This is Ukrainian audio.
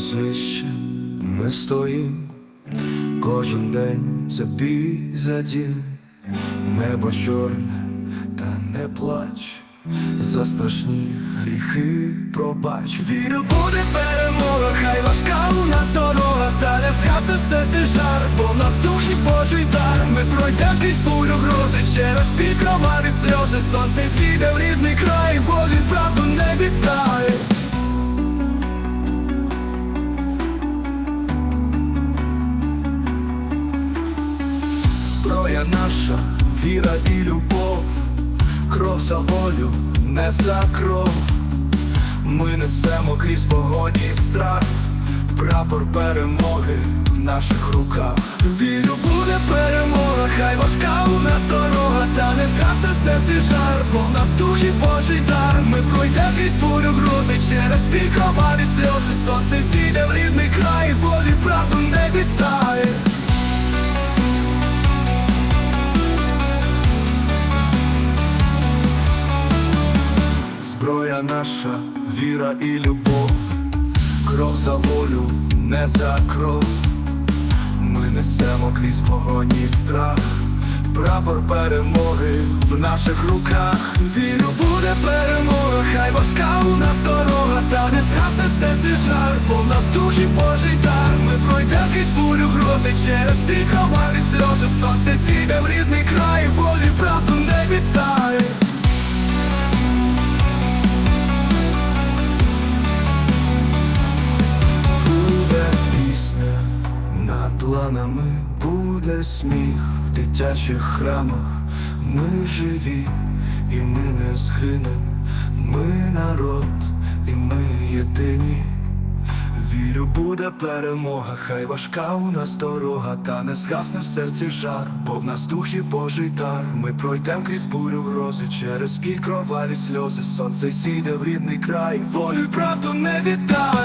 свище, ми стоїм, кожен день це бій за дім, небо чорне, та не плач, за страшні гріхи пробач. Вірю, буде перемога, хай важка у нас дорога, та не згасне все це жар, бо в нас дух і Божий дар. Ми пройдемо крізь бурю грози, через під кроваві сльози, сонце зійде в рідний край, волі правду не віддає. Наша, віра і любов, кров за волю, не за кров. Ми несемо крізь вогонь і страх, прапор перемоги в наших руках. Вірю, буде перемога, хай важка у нас дорога, та не згасне серці жар, бо в нас дух і Божий дар. Ми пройдемо крізь бурю грози, через біль кроваві сльози, Зброя наша, віра і любов, кров за волю, не за кров. Ми несемо крізь вогонь і страх, прапор перемоги в наших руках. Вірю, буде перемога, хай важка у нас дорога, та не згасне серці жар, бо в нас дух і Божий дар. Ми пройдемо крізь бурю грози, через кроваві сльози, сонце зійде в рідний край, волі правду не вітає. Буде сміх в дитячих храмах. Ми живі, і ми не згинем. Ми народ, і ми єдині. Вірю, буде перемога, хай важка у нас дорога, та не згасне в серці жар, бо в нас дух і Божий дар. Ми пройдем крізь бурю грози, через біль кроваві сльози, сонце сійде в рідний край, волю й правду не віддай.